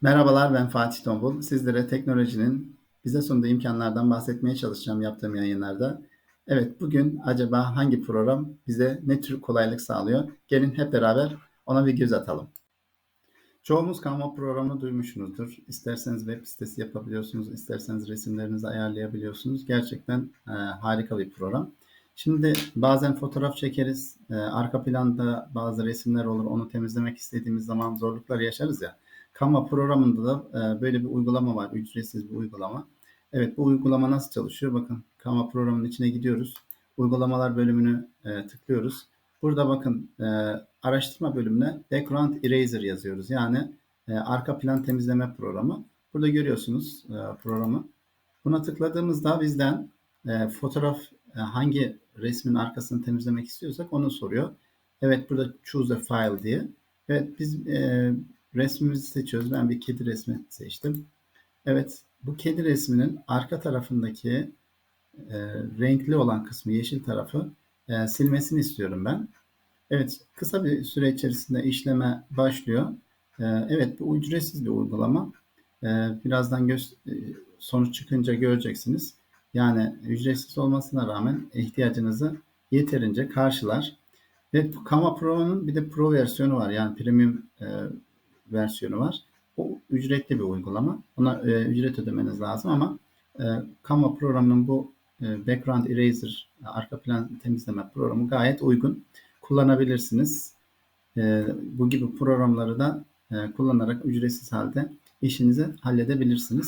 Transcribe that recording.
Merhabalar, ben Fatih Tombul. Sizlere teknolojinin bize sunduğu imkanlardan bahsetmeye çalışacağım yaptığım yayınlarda. Evet, bugün acaba hangi program bize ne tür kolaylık sağlıyor? Gelin hep beraber ona bir göz atalım. Çoğumuz Canva programını duymuşsunuzdur. İsterseniz web sitesi yapabiliyorsunuz, isterseniz resimlerinizi ayarlayabiliyorsunuz. Gerçekten e, harika bir program. Şimdi bazen fotoğraf çekeriz, e, arka planda bazı resimler olur, onu temizlemek istediğimiz zaman zorluklar yaşarız ya. Canva programında da e, böyle bir uygulama var, ücretsiz bir uygulama. Evet, bu uygulama nasıl çalışıyor? Bakın Canva programının içine gidiyoruz. Uygulamalar bölümünü e, tıklıyoruz. Burada bakın e, araştırma bölümüne Background Eraser yazıyoruz. Yani arka plan temizleme programı. Burada görüyorsunuz programı. Buna tıkladığımızda bizden fotoğraf hangi resmin arkasını temizlemek istiyorsak onu soruyor. Evet burada choose a file diye. Evet biz e, resmimizi seçiyoruz. Ben bir kedi resmi seçtim. Evet bu kedi resminin arka tarafındaki e, renkli olan kısmı yeşil tarafı e, silmesini istiyorum ben. Evet kısa bir süre içerisinde işleme başlıyor. E, evet bu ücretsiz bir uygulama. E, birazdan göz, e, sonuç çıkınca göreceksiniz. Yani ücretsiz olmasına rağmen ihtiyacınızı yeterince karşılar. Ve Canva Pro'nun bir de Pro versiyonu var. Yani premium e, versiyonu var. O ücretli bir uygulama. Ona e, ücret ödemeniz lazım ama e, Canva programının bu e, Background Eraser arka plan temizleme programı gayet uygun. Kullanabilirsiniz. E, bu gibi programları da e, kullanarak ücretsiz halde işinizi halledebilirsiniz.